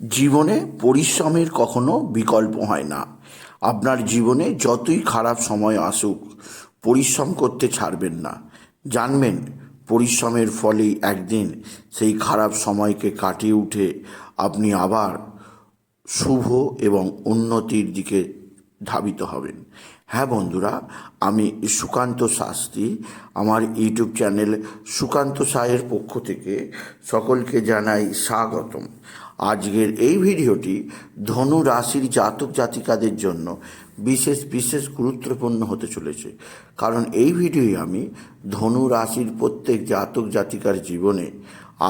জীবনে পরিশ্রমের কখনো বিকল্প হয় না। আপনার জীবনে যতই খারাপ সময় আসুক, পরিশ্রম করতে ছাড়বেন না। জানবেন, পরিশ্রমের ফলেই একদিন সেই খারাপ সময়কে কাটিয়ে উঠে আপনি আবার শুভ এবং উন্নতির দিকে ধাবিত হবেন। হ্যাঁ বন্ধুরা, আমি সুকান্ত শাস্ত্রী। আমার ইউটিউব চ্যানেল সুকান্ত সায়ের পক্ষ থেকে সকলকে জানাই স্বাগতম। আজকের এই ভিডিওটি ধনু রাশির জাতক জাতিকাদের জন্য বিশেষ বিশেষ গুরুত্বপূর্ণ হতে চলেছে। কারণ এই ভিডিওয়ে আমি ধনু রাশির প্রত্যেক জাতক জাতিকার জীবনে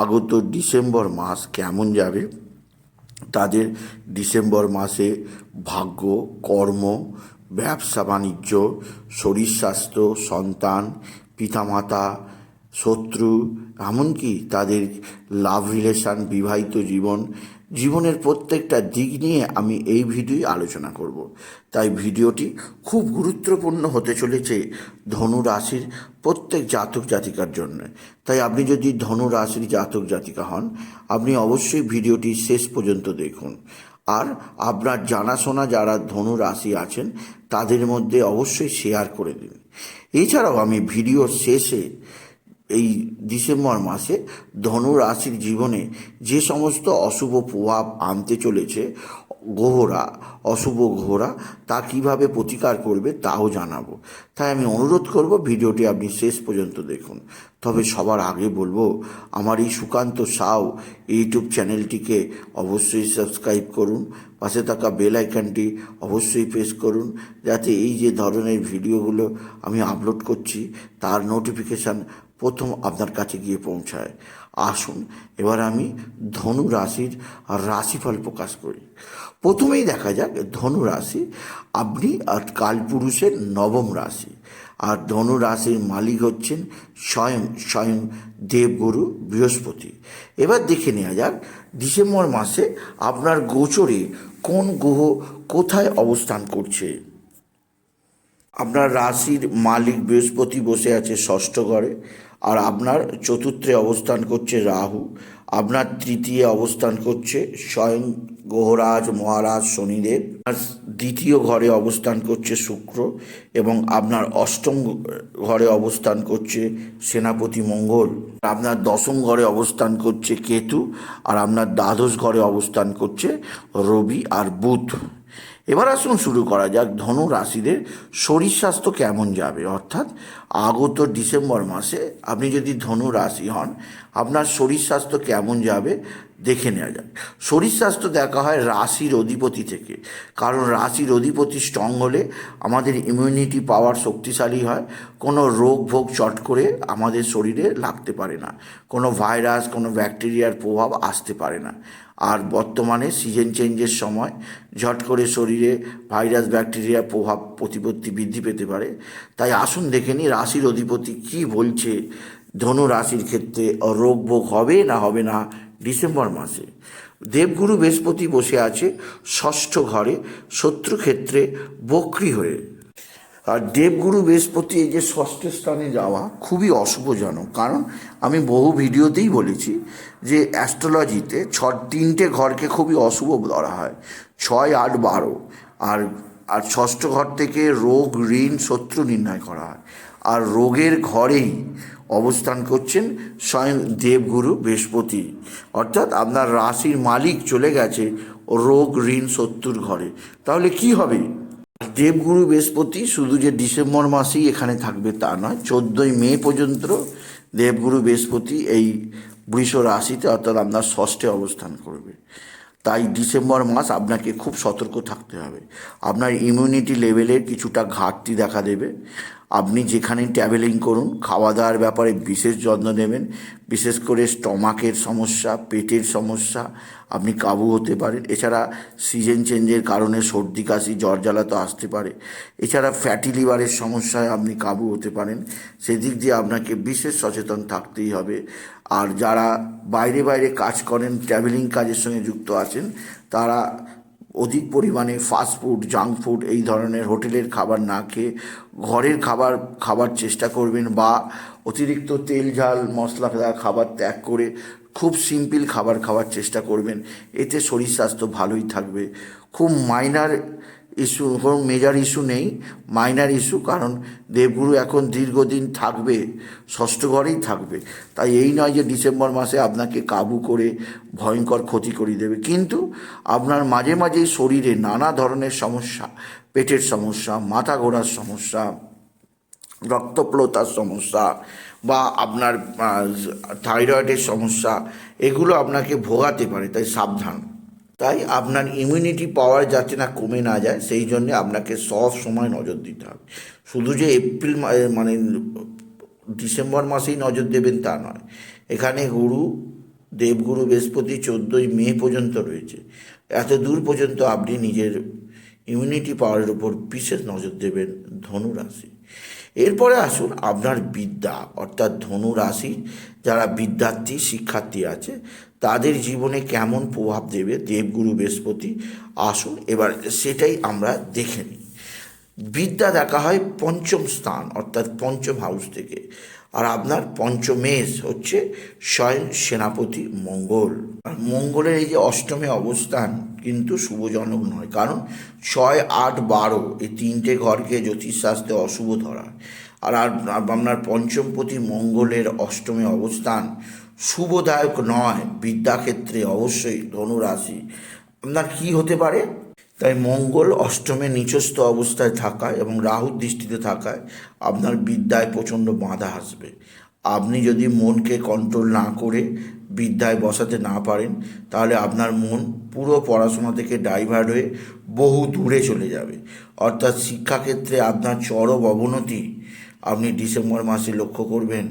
আগত ডিসেম্বর মাস কেমন যাবে, তাদের ডিসেম্বর মাসে ভাগ্য, কর্ম, ব্যবসা, বাণিজ্য, শরীর স্বাস্থ্য, সন্তান, পিতামাতা শত্রু, এমনকি তাদের লাভ রিলেশন বিবাহিত জীবন, জীবনের প্রত্যেকটা দিক নিয়ে আমি এই ভিডিওই আলোচনা করব। তাই ভিডিওটি খুব গুরুত্বপূর্ণ হতে চলেছে ধনু রাশির প্রত্যেক জাতক জাতিকার জন্য। তাই আপনি যদি ধনু রাশির জাতক জাতিকা হন, আপনি অবশ্যই ভিডিওটি শেষ পর্যন্ত দেখুন। আর আপনার জানাশোনা যারা ধনু রাশি আছেন, তাদের মধ্যে অবশ্যই শেয়ার করে দিন। এছাড়াও আমি ভিডিওর শেষে এই ডিসেম্বর মাসে ধনু রাশির জীবনে যে সমস্ত অশুভ প্রভাব আনতে চলেছে গ্রহরা অশুভ গ্রহরা তা কীভাবে প্রতিকার করবে তাও জানাব। তাই আমি অনুরোধ করব ভিডিওটি আপনি শেষ পর্যন্ত দেখুন। তবে সবার আগে বলব, আমার এই সুকান্ত সাউ ইউটিউব চ্যানেলটিকে অবশ্যই সাবস্ক্রাইব করুন, পাশে থাকা বেল আইকনটি অবশ্যই প্রেস করুন, যাতে এই যে ধরনের ভিডিওগুলো আমি আপলোড করছি, তার নোটিফিকেশান প্রথম আপনার কাছে গিয়ে পৌঁছায়। আসুন, এবার আমি ধনু রাশির রাশিফল প্রকাশ করি। প্রথমেই দেখা যাক ধনু রাশি, আপনি আর কালপুরুষের নবম রাশি। আর ধনু রাশির মালিক হচ্ছেন স্বয়ং স্বয়ং দেবগুরু বৃহস্পতি। এবার দেখে নেওয়া যাক ডিসেম্বর মাসে আপনার গোচরে কোন গ্রহ কোথায় অবস্থান করছে। আপনার রাশির মালিক বৃহস্পতি বসে আছে ষষ্ঠ ঘরে। আর আপনার চতুর্থে অবস্থান করছে রাহু, আপনার তৃতীয় অবস্থান করছে স্বয়ং গ্রহরাজ মহারাজ শনিদেব আর দ্বিতীয় ঘরে অবস্থান করছে শুক্র এবং আপনার অষ্টম ঘরে অবস্থান করছে সেনাপতি মঙ্গল, আপনার দশম ঘরে অবস্থান করছে কেতু, আর আপনার দ্বাদশ ঘরে অবস্থান করছে রবি আর বুধ। এবার আসুন শুরু করা যাক ধনু রাশিদের শরীর স্বাস্থ্য কেমন যাবে? অর্থাৎ আগত ডিসেম্বর মাসে আপনি যদি ধনু রাশি হন আপনার শরীর স্বাস্থ্য কেমন যাবে দেখে নেওয়া যাক। শরীর স্বাস্থ্য দেখা হয় রাশির অধিপতি থেকে। কারণ রাশির অধিপতি স্ট্রং হলে আমাদের ইমিউনিটি পাওয়ার শক্তিশালী হয়। কোনো রোগ ভোগ চট করে আমাদের শরীরে লাগতে পারে না। কোনো ভাইরাস, কোনো ব্যাকটেরিয়ার প্রভাব আসতে পারে না। আর বর্তমানে সিজন চেঞ্জের সময় ঝট করে শরীরে ভাইরাস ব্যাকটেরিয়ার প্রভাব প্রতিপত্তি বৃদ্ধি পেতে পারে। তাই আসুন দেখে নিই রাশির অধিপতি কি বলছে। ধনু রাশির ক্ষেত্রে রোগ ভোগ হবে না হবে না ডিসেম্বর মাসে। দেবগুরু বৃহস্পতি বসে আছে ষষ্ঠ ঘরে শত্রুক্ষেত্রে বক্রি হয়ে। আর দেবগুরু বৃহস্পতি এই যে ষষ্ঠ স্থানে যাওয়া খুবই অশুভজনক। কারণ আমি বহু ভিডিওতেই বলেছি যে অ্যাস্ট্রোলজিতে ছ, তিনটে ঘরকে খুবই অশুভ ধরা হয়, ছয়, আট, বারো। আর আর ষষ্ঠ ঘর থেকে রোগ, ঋণ, শত্রু নির্ণয় করা হয়। আর রোগের ঘরেই অবস্থান করছেন স্বয়ং দেবগুরু বৃহস্পতি। অর্থাৎ আপনার রাশির মালিক চলে গেছে, রোগ, ঋণ, শত্রুর ঘরে। তাহলে কি হবে? দেবগুরু বৃহস্পতি শুধু যে ডিসেম্বর মাসেই এখানে থাকবে তা নয়, চোদ্দোই মে পর্যন্ত দেবগুরু বৃহস্পতি এই বৃষ রাশিতে, অর্থাৎ আপনার ষষ্ঠে অবস্থান করবে। তাই ডিসেম্বর মাস আপনাকে খুব সতর্ক থাকতে হবে। আপনার ইমিউনিটি লেভেলের কিছুটা ঘাটতি দেখা দেবে। আপনি যেখানে ট্রাভেলিং করুন খাওয়া দাওয়ার ব্যাপারে বিশেষ যত্ন নেবেন। বিশেষ করে স্টমাকের সমস্যা, পেটের সমস্যা আপনি কাবু হতে পারেন। এছাড়া সিজন চেঞ্জের কারণে সর্দি, কাশি, জ্বর, জ্বালা তো আসতে পারে। এছাড়া ফ্যাটি লিভারের সমস্যায় আপনি কাবু হতে পারেন। সেদিক দিয়ে আপনাকে বিশেষ সচেতন থাকতেই হবে। আর যারা বাইরে বাইরে কাজ করেন ট্রাভেলিং কাজের সঙ্গে যুক্ত আছেন, তারা অধিক পরিমাণে ফাস্টফুড জাঙ্ক ফুড এই ধরনের হোটেলের খাবার না খেয়ে ঘরের খাবার খাবার চেষ্টা করবেন বা অতিরিক্ত তেল, ঝাল, মশলা খাবার ত্যাগ করে খুব সিম্পল খাবার খাওয়ার চেষ্টা করবেন। এতে শরীর স্বাস্থ্য ভালোই থাকবে। খুব মাইনার ইস্যু কোনো মেজার ইস্যু নেই। মাইনার ইস্যু কারণ দেবগুরু এখন দীর্ঘদিন থাকবে, ষষ্ঠ ঘরেই থাকবে। তাই এই নয় যে ডিসেম্বর মাসে আপনাকে কাবু করে ভয়ঙ্কর ক্ষতি করিয়ে দেবে। কিন্তু আপনার মাঝে মাঝেই শরীরে নানা ধরনের সমস্যা, পেটের সমস্যা, মাথা ঘোরার সমস্যা রক্তপ্লতার সমস্যা বা আপনার থাইরয়েডের সমস্যা, এগুলো আপনাকে ভোগাতে পারে, তাই সাবধান। তাই আপনার ইমিউনিটি পাওয়ার যাতে না কমে না যায়, সেই জন্যে আপনাকে সব সময় নজর দিতে হবে। শুধু যে এপ্রিল মানে ডিসেম্বর মাসেই নজর দেবেন তা নয়। এখানে গুরু, দেবগুরু বৃহস্পতি চোদ্দোই মে পর্যন্ত রয়েছে। এত দূর পর্যন্ত আপনি নিজের ইমিউনিটি পাওয়ারের উপর বিশেষ নজর দেবেন ধনু রাশি এরপরে আসুন আপনার বিদ্যা, অর্থাৎ ধনু রাশি, যারা বিদ্যার্থী, শিক্ষার্থী আছে, তাদের জীবনে কেমন প্রভাব দেবে দেবগুরু বৃহস্পতি? আসুন এবার সেটাই আমরা দেখে নিই। বিদ্যা দেখা হয় পঞ্চম স্থান, অর্থাৎ পঞ্চম হাউস থেকে। আর আপনার পঞ্চমেশ হচ্ছে স্বয়ং সেনাপতি মঙ্গল। আর মঙ্গলের এই যে অষ্টমে অবস্থান কিন্তু শুভজনক নয়, কারণ ছয়, আট, বারো এই তিনটে ঘরকে জ্যোতিষশাস্ত্রে অশুভ ধরা। আর আপনার পঞ্চমপতি মঙ্গলের অষ্টমে অবস্থান শুভদায়ক নয়, বিদ্যাক্ষেত্রে অবশ্যই ধনুরাশি। আপনার কি হতে পারে? তাই মঙ্গল অষ্টমে নিচস্থ অবস্থায় থাকায় এবং রাহুর দৃষ্টিতে থাকায় আপনার বিদ্যায় প্রচণ্ড বাধা আসবে। আপনি যদি মনকে কন্ট্রোল না করে বিদ্যায় বসাতে না পারেন, তাহলে আপনার মন পুরো পড়াশোনা থেকে ডাইভার্ট হয়ে বহু দূরে চলে যাবে। অর্থাৎ শিক্ষাক্ষেত্রে আপনার চরম অবনতি আপনি ডিসেম্বর মাসে লক্ষ্য করবেন।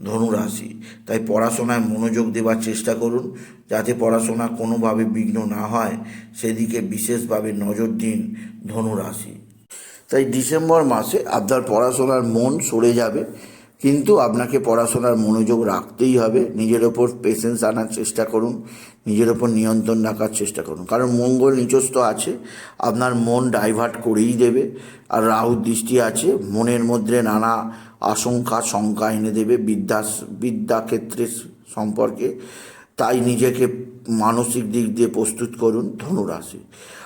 ধনুরাশি। তাই পড়াশোনায় মনোযোগ দেওয়ার চেষ্টা করুন, যাতে পড়াশোনা কোনোভাবে বিঘ্ন না হয়। সেদিকে বিশেষভাবে নজর দিন ধনুরাশি। তাই ডিসেম্বর মাসে আপনার পড়াশোনার মন সরে যাবে, কিন্তু আপনাকে পড়াশোনার মনোযোগ রাখতেই হবে। নিজের ওপর পেশেন্স আনার চেষ্টা করুন, নিজের ওপর নিয়ন্ত্রণ রাখার চেষ্টা করুন। কারণ মঙ্গল নিচস্থ আছে, আপনার মন ডাইভার্ট করেই দেবে। আর রাহুর দৃষ্টি আছে, মনের মধ্যে নানা আশঙ্কা শঙ্কা এনে দেবে বিদ্যা বিদ্যাক্ষেত্রের সম্পর্কে। তাই নিজেকে মানসিক দিক দিয়ে প্রস্তুত করুন ধনুরাশি।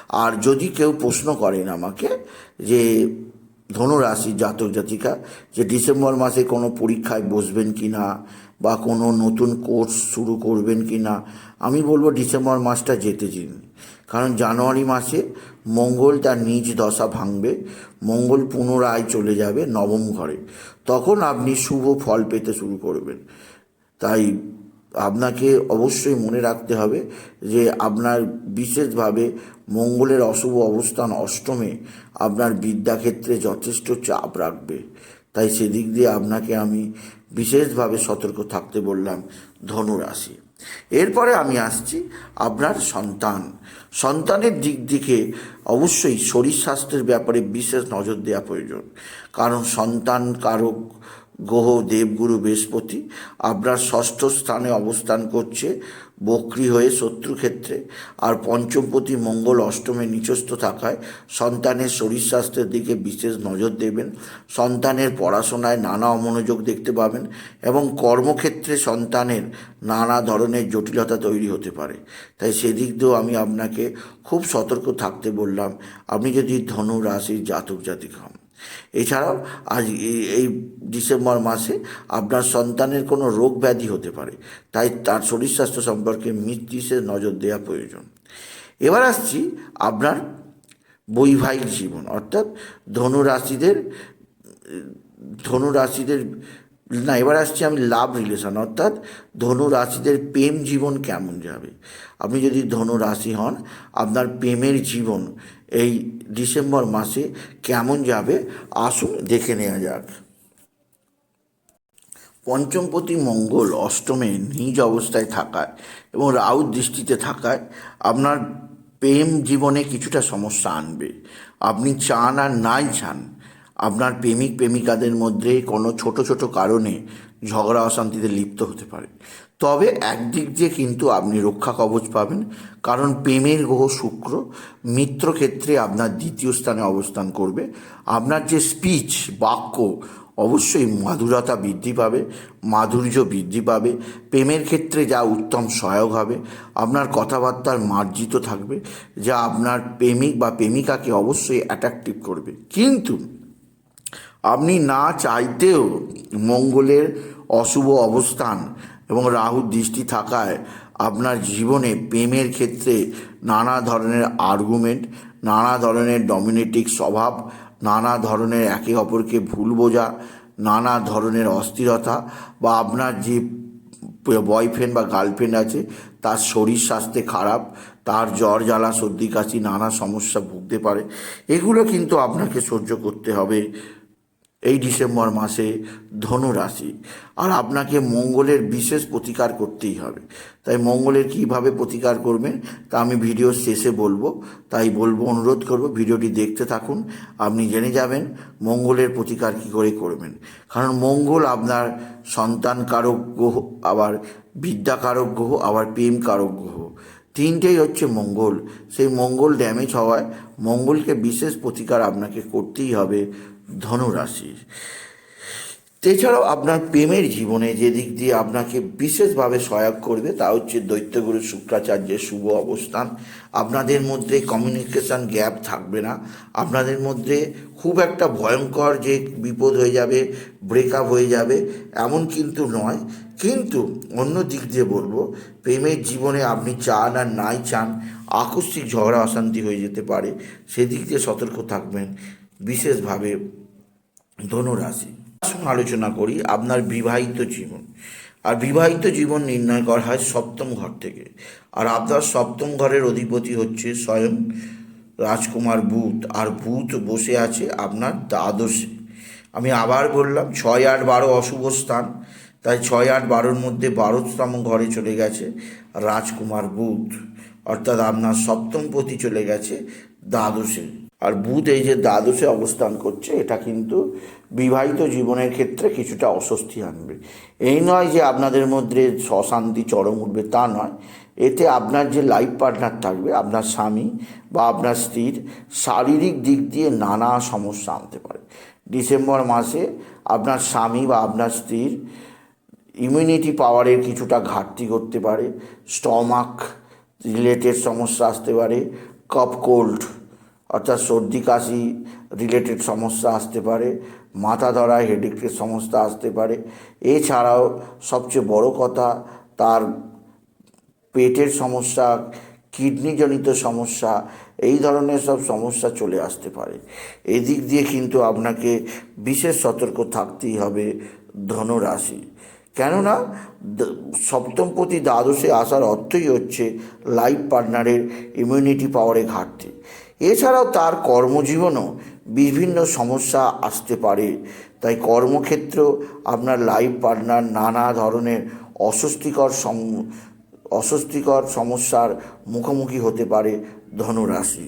আর যদি কেউ প্রশ্ন করেন আমাকে যে ধনুরাশি জাতক জাতিকা, যে ডিসেম্বর মাসে কোনো পরীক্ষায় বসবেন কি না বা কোনো নতুন কোর্স শুরু করবেন কি না আমি বলব ডিসেম্বর মাসটা যেতে দিন। কারণ জানুয়ারি মাসে মঙ্গল তার নিজ দশা ভাঙবে, মঙ্গল পুনরায় চলে যাবে নবম ঘরে। তখন আপনি শুভ ফল পেতে শুরু করবেন। তাই আপনাকে অবশ্যই মনে রাখতে হবে যে আপনার বিশেষভাবে মঙ্গলের অশুভ অবস্থান অষ্টমে আপনার বিদ্যাক্ষেত্রে যথেষ্ট চাপ রাখবে। তাই সেদিক দিয়ে আপনাকে আমি বিশেষভাবে সতর্ক থাকতে বললাম ধনুরাশি। এরপরে আমি আসছি আপনার সন্তান। সন্তানের দিক দিকে অবশ্যই শরীর স্বাস্থ্যের ব্যাপারে বিশেষ নজর দেওয়া প্রয়োজন। কারণ সন্তান কারক গ্রহ দেবগুরু বৃহস্পতি আপনার ষষ্ঠ স্থানে অবস্থান করছে। বক্রি হয়ে শত্রুক্ষেত্রে আর পঞ্চমপতি মঙ্গল অষ্টমে নিচস্থ থাকায় সন্তানের শরীর স্বাস্থ্যের দিকে বিশেষ নজর দেবেন। সন্তানের পড়াশোনায় নানা অমনোযোগ দেখতে পাবেন এবং কর্মক্ষেত্রে সন্তানের নানা ধরনের জটিলতা তৈরি হতে পারে। তাই সেদিক দিয়েও আমি আপনাকে খুব সতর্ক থাকতে বললাম। আপনি যদি ধনু রাশির জাতক জাতিক হন। এছাড়াও আজ এই- ডিসেম্বর মাসে আপনার সন্তানের কোনো রোগ ব্যাধি হতে পারে, তাই তার শরীর স্বাস্থ্য সম্পর্কে বিশেষ নজর দেওয়া প্রয়োজন। এবার আসছি আপনার বৈবাহিক জীবন, অর্থাৎ ধনুরাশিদের ধনুরাশিদের না, এবার আসছি আমি লাভ রিলেশন অর্থাৎ ধনু রাশিদের প্রেম জীবন কেমন যাবে? আপনি যদি ধনু রাশি হন, আপনার প্রেমের জীবন এই ডিসেম্বর মাসে কেমন যাবে? আসুন দেখে নেওয়া যাক। পঞ্চমপতি মঙ্গল অষ্টমে নিজ অবস্থায় থাকায় এবং রাউর দৃষ্টিতে থাকায় আপনার প্রেম জীবনে কিছুটা সমস্যা আনবে। আপনি চান আর নাই চান আপনার প্রেমিক, প্রেমিকাদের মধ্যে কোনো ছোট ছোট কারণে ঝগড়া, অশান্তিতে লিপ্ত হতে পারে। তবে একদিক দিয়ে কিন্তু আপনি রক্ষা কবচ পাবেন, কারণ প্রেমের গ্রহ শুক্র মিত্র ক্ষেত্রে আপনার দ্বিতীয় স্থানে অবস্থান করবে। আপনার যে স্পিচ, বাক্য, অবশ্যই মাধুরতা বৃদ্ধি পাবে, মাধুর্য বৃদ্ধি পাবে, প্রেমের ক্ষেত্রে যা উত্তম সহায়ক হবে, আপনার কথাবার্তার মার্জিত থাকবে, যা আপনার প্রেমিক বা প্রেমিকাকে অবশ্যই অ্যাট্রাকটিভ করবে। কিন্তু আপনি না চাইতেও মঙ্গলের অশুভ অবস্থান এবং রাহুর দৃষ্টি থাকায় আপনার জীবনে প্রেমের ক্ষেত্রে নানা ধরনের আর্গুমেন্ট নানা ধরনের ডমিনেটিক স্বভাব, নানা ধরনের একে অপরকে ভুল বোঝা, নানা ধরনের অস্থিরতা বা আপনার যে বয়ফ্রেন্ড বা গার্লফ্রেন্ড আছে, তার শরীর স্বাস্থ্যে খারাপ, তার জ্বর, জ্বালা, সর্দি, কাশি, নানা সমস্যা ভুগতে পারে। এগুলো কিন্তু আপনাকে সহ্য করতে হবে। এই ডিসেম্বর মাসে ধনু রাশি আর আপনাকে মঙ্গলের বিশেষ প্রতিকার করতেই হবে। তাই মঙ্গলের কীভাবে প্রতিকার করবেন তা আমি ভিডিওর শেষে বলব। তাই বলব, অনুরোধ করব, ভিডিওটি দেখতে থাকুন। আপনি জেনে যাবেন মঙ্গলের প্রতিকার কী করে করবেন। কারণ মঙ্গল আপনার সন্তান কারক গ্রহ, আবার বিদ্যা কারক গ্রহ, আবার প্রেম কারক গ্রহ। তিনটেই হচ্ছে মঙ্গল। সেই মঙ্গল ড্যামেজ হওয়ায় মঙ্গলকে বিশেষ প্রতিকার আপনাকে করতেই হবে। ধনুরাশির। এছাড়াও আপনার প্রেমের জীবনে যে দিক দিয়ে আপনাকে বিশেষভাবে সহায়ক করবে, তা হচ্ছে দৈত্যগুরু, শুক্রাচার্যের শুভ অবস্থান। আপনাদের মধ্যে কমিউনিকেশন গ্যাপ থাকবে না। আপনাদের মধ্যে খুব একটা ভয়ঙ্কর যে বিপদ হয়ে যাবে ব্রেকআপ হয়ে যাবে, এমন কিন্তু নয়। কিন্তু অন্য দিক দিয়ে বলব, প্রেমের জীবনে আপনি চান আর নাই চান, আকস্মিক ঝগড়া, অশান্তি হয়ে যেতে পারে। সেদিক দিয়ে সতর্ক থাকবেন। বিশেষভাবে ধনুরাশি। আসুন আলোচনা করি আপনার বিবাহিত জীবন। আর বিবাহিত জীবন নির্ণয় করা হয় সপ্তম ঘর থেকে। আর আপনার সপ্তম ঘরের অধিপতি হচ্ছে স্বয়ং রাজকুমার বুধ আর বুধ বসে আছে আপনার দ্বাদশে। আমি আবার বললাম, ছয় আট বারো অশুভ স্থান। তাই ছয় আট বারোর মধ্যে বারোতম ঘরে চলে গেছে রাজকুমার বুধ অর্থাৎ আপনার সপ্তম পতি চলে গেছে দ্বাদশে। আর বুধ এই যে দ্বাদশে অবস্থান করছে, এটা কিন্তু বিবাহিত জীবনের ক্ষেত্রে কিছুটা অস্বস্তি আনবে। এই নয় যে আপনাদের মধ্যে অশান্তি চরম উঠবে, তা নয়। এতে আপনার যে লাইফ পার্টনার থাকবে, আপনার স্বামী বা আপনার স্ত্রীর শারীরিক দিক দিয়ে নানা সমস্যা আনতে পারে। ডিসেম্বর মাসে আপনার স্বামী বা আপনার স্ত্রীর ইমিউনিটি পাওয়ারের কিছুটা ঘাটতি করতে পারে। স্টমাক রিলেটেড সমস্যা আসতে পারে কপ কোল্ড অর্থাৎ সর্দি, কাশি রিলেটেড সমস্যা আসতে পারে, মাথা ধরা হেডেকের সমস্যা আসতে পারে। এছাড়াও সবচেয়ে বড় কথা, তার পেটের সমস্যা, কিডনিজনিত সমস্যা, এই ধরনের সব সমস্যা চলে আসতে পারে। এদিক দিয়ে কিন্তু আপনাকে বিশেষ সতর্ক থাকতেই হবে ধনুরাশি। কেননা সপ্তমপতি দ্বাদশে আসার অর্থই হচ্ছে লাইফ পার্টনারের ইমিউনিটি পাওয়ারে ঘাটতি। এছাড়াও তার কর্মজীবনও বিভিন্ন সমস্যা আসতে পারে। তাই কর্মক্ষেত্র আপনার লাইফ পার্টনার নানা ধরনের অস্বস্তিকর সম, অস্বস্তিকর সমস্যার মুখোমুখি হতে পারে ধনুরাশি।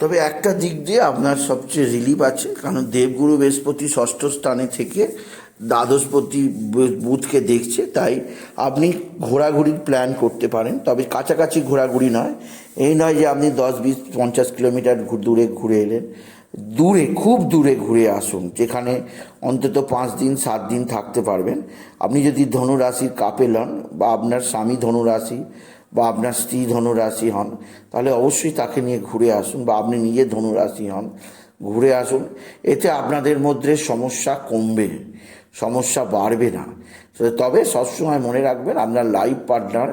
তবে একটা দিক দিয়ে আপনার সবচেয়ে রিলিফ আছে, কারণ দেবগুরু বৃহস্পতি ষষ্ঠ স্থানে থেকে দ্বাদশপতি বুথকে দেখছে, তাই আপনি ঘোরাঘুরির প্ল্যান করতে পারেন। তবে কাছাকাছি ঘোরাঘুরি নয়। এই নয় যে আপনি দশ বিশ পঞ্চাশ কিলোমিটার দূরে ঘুরে এলেন। দূরে, খুব দূরে ঘুরে আসুন, যেখানে অন্তত পাঁচ দিন, সাত দিন থাকতে পারবেন। আপনি যদি ধনুরাশির কাপেল হন, বা আপনার স্বামী ধনুরাশি, বা আপনার স্ত্রী ধনুরাশি হন, তাহলে অবশ্যই তাকে নিয়ে ঘুরে আসুন, বা আপনি নিজে ধনুরাশি হন, ঘুরে আসুন। এতে আপনাদের মধ্যে সমস্যা কমবে। সমস্যা বাড়বে না। তবে সবসময় মনে রাখবেন, আপনার লাইফ পার্টনার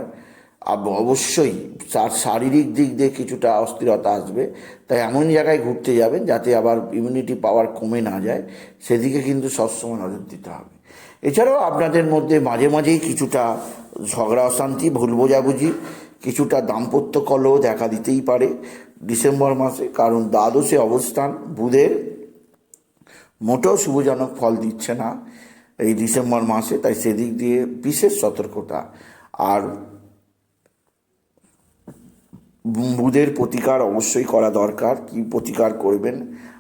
অবশ্যই তার শারীরিক দিক দিয়ে কিছুটা অস্থিরতা আসবে। তাই এমন জায়গায় ঘুরতে যাবেন যাতে আবার ইমিউনিটি পাওয়ার কমে না যায়। সেদিকে কিন্তু সবসময় নজর দিতে হবে। এছাড়াও আপনাদের মধ্যে মাঝে মাঝেই কিছুটা ঝগড়া অশান্তি, ভুল বোঝাবুঝি, কিছুটা দাম্পত্য কলহ দেখা দিতেই পারে ডিসেম্বর মাসে। কারণ দ্বাদশে অবস্থান, বুধের মোটেও শুভজনক ফল দিচ্ছে না। এই ডিসেম্বর মাসে, তাই সেদিক দিয়ে বিশেষ সতর্কতা। আর বুধের প্রতিকার অবশ্যই করা দরকার, কি প্রতিকার করবেন,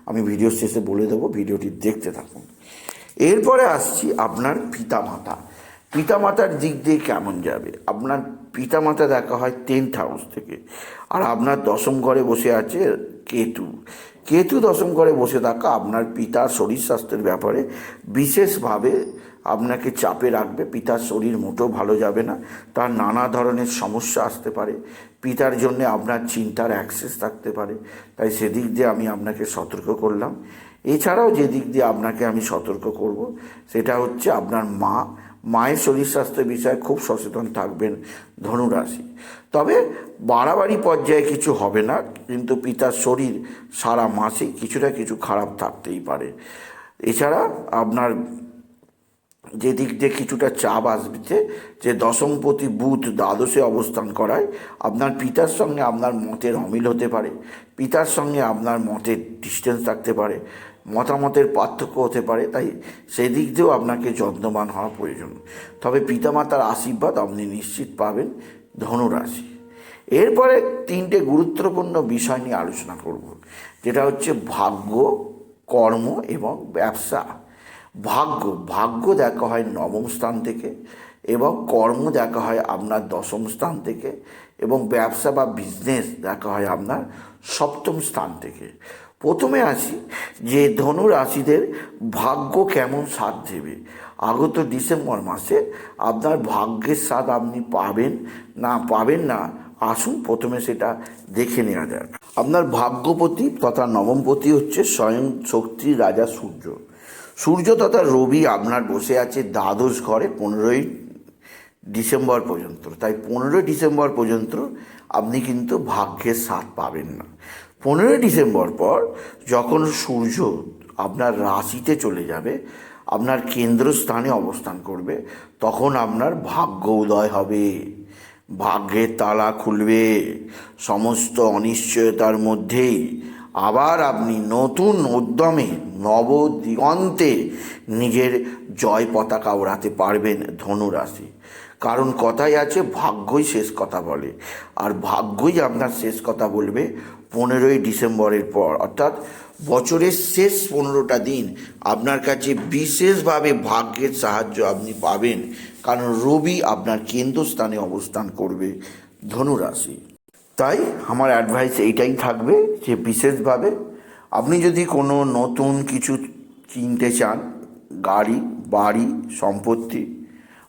আমি ভিডিও শেষে বলে দেবো, ভিডিওটি দেখতে থাকুন। এরপরে আসছি আপনার পিতা মাতা পিতামাতার দিক দিয়ে কেমন যাবে? আপনার পিতামাতা দেখা হয় টেন্থ হাউস থেকে, আর আপনার দশম ঘরে বসে আছে কেতু। কেতু দশম ঘরে বসে থাকা আপনার পিতার শরীর স্বাস্থ্যের ব্যাপারে বিশেষভাবে আপনাকে চাপে রাখবে। পিতার শরীর মোটেও ভালো যাবে না। তার নানা ধরনের সমস্যা আসতে পারে। পিতার জন্য আপনার চিন্তার অ্যাক্সেস থাকতে পারে। তাই সেদিক দিয়ে আমি আপনাকে সতর্ক করলাম। এছাড়াও যে দিক দিয়ে আপনাকে আমি সতর্ক করব, সেটা হচ্ছে আপনার মা মায়ের শরীর স্বাস্থ্যের বিষয়ে খুব সচেতন থাকবেন ধনুরাশি। তবে বাড়াবাড়ি পর্যায়ে কিছু হবে না, কিন্তু পিতার শরীর সারা মাসে কিছুটা কিছু খারাপ থাকতেই পারে। এছাড়া আপনার যে দিক দিয়ে কিছুটা চাপ আসবে যে দশমপতি বুধ দ্বাদশে অবস্থান করায়, আপনার পিতার সঙ্গে আপনার মতের অমিল হতে পারে, পিতার সঙ্গে আপনার মতের ডিস্টেন্স থাকতে পারে, মতামতের পার্থক্য হতে পারে, তাই সেদিক দিয়েও আপনাকে যত্নবান হওয়া প্রয়োজন। তবে পিতামাতার আশীর্বাদ আপনি নিশ্চিত পাবেন ধনুরাশি। এরপরে তিনটে গুরুত্বপূর্ণ বিষয় নিয়ে আলোচনা করব, যেটা হচ্ছে ভাগ্য, কর্ম এবং ব্যবসা। ভাগ্য ভাগ্য দেখা হয় নবম স্থান থেকে এবং কর্ম দেখা হয় আপনার দশম স্থান থেকে এবং ব্যবসা বা বিজনেস দেখা হয় আপনার সপ্তম স্থান থেকে। প্রথমে আসি যে ধনু রাশিদের ভাগ্য কেমন সাথ দেবে। আগত ডিসেম্বর মাসে আপনার ভাগ্যের স্বাদ আপনি পাবেন না পাবেন না, আসুন প্রথমে সেটা দেখে নেওয়া যাক। আপনার ভাগ্যপতি তথা নবমপতি হচ্ছে স্বয়ং শক্তির রাজা সূর্য। সূর্য তথা রবি আপনার বসে আছে দ্বাদশ ঘরে পনেরোই ডিসেম্বর পর্যন্ত। তাই পনেরোই ডিসেম্বর পর্যন্ত আপনি কিন্তু ভাগ্যের স্বাদ পাবেন না। পনেরোই ডিসেম্বর পর যখন সূর্য আপনার রাশিতে চলে যাবে, আপনার কেন্দ্রস্থানে অবস্থান করবে, তখন আপনার ভাগ্য উদয় হবে। ভাগ্যের তালা খুলবে। সমস্ত অনিশ্চয়তার মধ্যেই আবার আপনি নতুন উদ্যমে নব দিগন্তে নিজের জয় পতাকা ওড়াতে পারবেন ধনুরাশি। কারণ কথাই আছে, ভাগ্যই শেষ কথা বলে। আর ভাগ্যই আপনার শেষ কথা বলবে পনেরোই ডিসেম্বরের পর। অর্থাৎ বছরের শেষ পনেরোটা দিন আপনার কাছে বিশেষভাবে ভাগ্যের সাহায্য আপনি পাবেন। কারণ রবি আপনার কেন্দ্রস্থানে অবস্থান করবে ধনুরাশি। তাই আমার অ্যাডভাইস এইটাই থাকবে যে বিশেষভাবে আপনি যদি কোনো নতুন কিছু কিনতে চান, গাড়ি, বাড়ি, সম্পত্তি,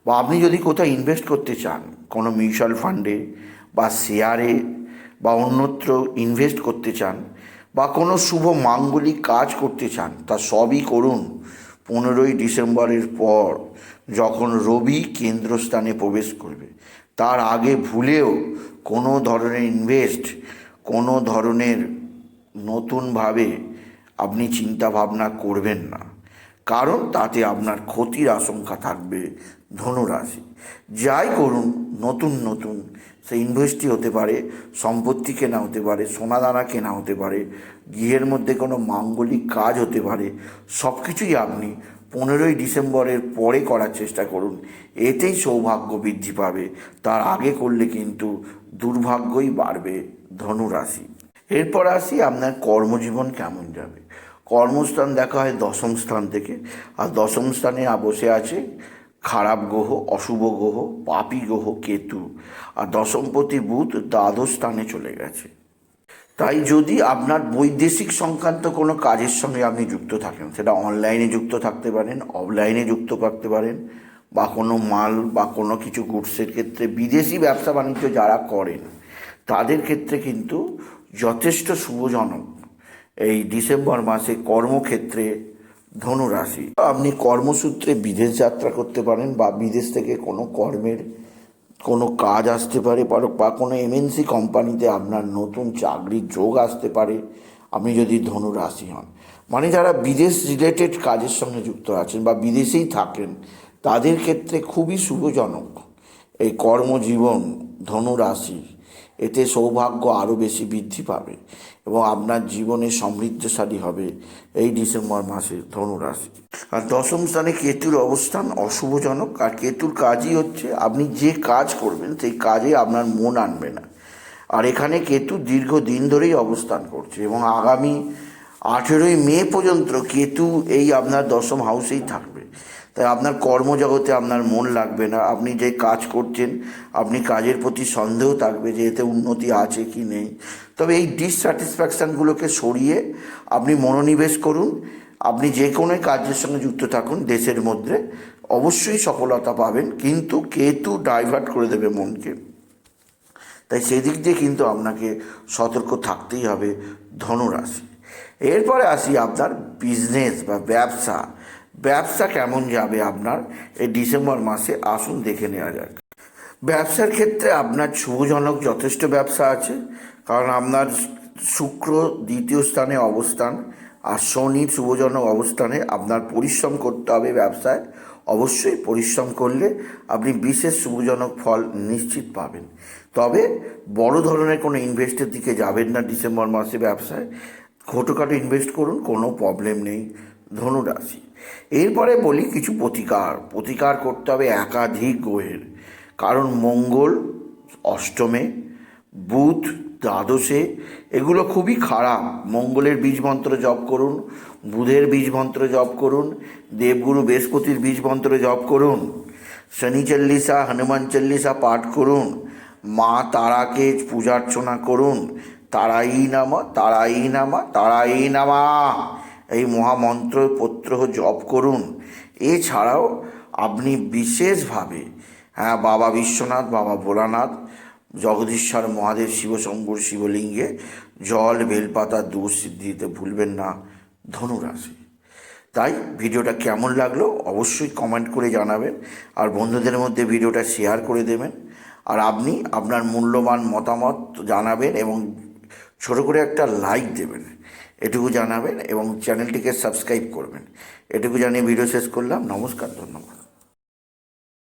বা আপনি যদি কোথাও ইনভেস্ট করতে চান, কোনো মিউচুয়াল ফান্ডে বা শেয়ারে বা অন্যত্র ইনভেস্ট করতে চান, বা কোনো শুভ মাঙ্গলিক কাজ করতে চান, তা সবই করুন। পনেরোই ডিসেম্বরের পর যখন রবি কেন্দ্রস্থানে প্রবেশ করবে তার আগে ভুলেও কোনো ধরনের ইনভেস্ট কোনো ধরনের নতুনভাবে আপনি চিন্তা ভাবনা করবেন না। কারণ তাতে আপনার ক্ষতির আশঙ্কা থাকবে ধনুরাশি। যাই করুন, নতুন নতুন সে ইনভেস্টই হতে পারে, সম্পত্তি কেনা হতে পারে, সোনাদানা কেনা হতে পারে, গৃহের মধ্যে কোনো মাঙ্গলিক কাজ হতে পারে সব কিছুই আপনি পনেরোই ডিসেম্বরের পরে করার চেষ্টা করুন। এতেই সৌভাগ্য বৃদ্ধি পাবে। তার আগে করলে কিন্তু দুর্ভাগ্যই বাড়বে ধনুরাশি। এরপর আসি আপনার কর্মজীবন কেমন যাবে? কর্মস্থান দেখা হয় দশম স্থান থেকে। আর দশম স্থানে বসে আছে খারাপ গ্রহ, অশুভ গ্রহ, পাপি গ্রহ, কেতু। আর দশমপতি বুধ দ্বাদশ স্থানে চলে গেছে। তাই যদি আপনার বৈদেশিক সংক্রান্ত কোনো কাজের সঙ্গে আপনি যুক্ত থাকেন, সেটা অনলাইনে যুক্ত থাকতে পারেন অফলাইনে যুক্ত থাকতে পারেন, বা কোনো মাল বা কোনো কিছু গুডসের ক্ষেত্রে বিদেশি ব্যবসা বাণিজ্য যারা করেন, তাদের ক্ষেত্রে কিন্তু যথেষ্ট শুভজনক এই ডিসেম্বর মাসে কর্মক্ষেত্রে ধনুরাশি। আপনি কর্মসূত্রে বিদেশ যাত্রা করতে পারেন, বা বিদেশ থেকে কোনো কর্মের কোনো কাজ আসতে পারে বা- কোনো এমএনসি কোম্পানিতে আপনার নতুন চাকরির যোগ আসতে পারে। আপনি যদি ধনু রাশি হন মানে যারা বিদেশ রিলেটেড কাজের সঙ্গে যুক্ত আছেন বা বিদেশেই থাকেন, তাদের ক্ষেত্রে খুবই শুভজনক। এই কর্মজীবন ধনু রাশি এতে সৌভাগ্য আরও বেশি বৃদ্ধি পাবে এবং আপনার জীবনে সমৃদ্ধশালী হবে এই ডিসেম্বর মাসে ধনুরাশি। আর দশম স্থানে কেতুর অবস্থান অশুভজনক। আর কেতুর কাজই হচ্ছে আপনি যে কাজ করবেন সেই কাজে আপনার মন আনবে না। আর এখানে কেতু দীর্ঘদিন ধরেই অবস্থান করছে এবং আগামী আঠেরোই মে পর্যন্ত কেতু এই আপনার দশম হাউসেই থাকবে। তাই আপনার কর্মজগতে আপনার মন লাগবে না। আপনি যে কাজ করছেন, আপনি কাজের প্রতি সন্দেহ থাকবে যে এতে উন্নতি আছে কি নেই। তবে এই ডিসস্যাটিসফ্যাকশানগুলোকে সরিয়ে আপনি মনোনিবেশ করুন। আপনি যে কোনো কাজের সঙ্গে যুক্ত থাকুন, দেশের মধ্যে। অবশ্যই সফলতা পাবেন, কিন্তু কেতু ডাইভার্ট করে দেবে মনকে। তাই সেদিক দিয়ে কিন্তু আপনাকে সতর্ক থাকতেই হবে ধনুরাশি। এরপরে আসি আপনার বিজনেস বা ব্যবসা। ব্যবসা কেমন যাবে আপনার? এই ডিসেম্বর মাসে আসুন, দেখে নেওয়া যাক। ব্যবসার ক্ষেত্রে আপনার শুভজনক যথেষ্ট ব্যবসা আছে, কারণ আপনার শুক্র দ্বিতীয় স্থানে অবস্থান, আর শনির শুভজনক অবস্থানে আপনার পরিশ্রম করতে হবে ব্যবসায়। অবশ্যই পরিশ্রম করলে আপনি বিশেষ শুভজনক ফল নিশ্চিত পাবেন। তবে বড় ধরনের কোনো ইনভেস্টের দিকে যাবেন না ডিসেম্বর মাসে ব্যবসায়। ছোটোখাটো ইনভেস্ট করুন, কোনো প্রবলেম নেই। ধনুরাশি। এরপরে বলি কিছু প্রতিকার। প্রতিকার করতে হবে একাধিক গ্রহের। কারণ মঙ্গল, অষ্টমে, বুধ, দ্বাদশে, এগুলো খুবই খারাপ। মঙ্গলের বীজ মন্ত্র জপ করুন, বুধের বীজ মন্ত্র জপ করুন, দেবগুরু বৃহস্পতির বীজ মন্ত্র জপ করুন, শনি চল্লিশা, হনুমান চল্লিশা পাঠ করুন, মা তারাকে পূজার্চনা করুন, তারাই নামা তারাই নামা তারাই নামা। এই মহামন্ত্র পত্র জপ করুন। এছাড়াও আপনি বিশেষভাবে হ্যাঁ বাবা বিশ্বনাথ, বাবা ভোলানাথ, জগদীশ্বর, মহাদেব, শিবশঙ্কর, শিবলিঙ্গে জল, বেলপাতা দুধ দিতে ভুলবেন না। ধনুরাশি। তাই ভিডিওটা কেমন লাগল অবশ্যই কমেন্ট করে জানাবেন আর বন্ধুদের মধ্যে ভিডিওটা শেয়ার করে দেবেন। আর আপনি আপনার মূল্যবান মতামত জানাবেন এবং ছোট করে একটা লাইক দেবেন। এটুকু জানাবেন এবং চ্যানেলটিকে সাবস্ক্রাইব করবেন। এটুকু জানিয়ে ভিডিও শেষ করলাম। নমস্কার ধন্যবাদ।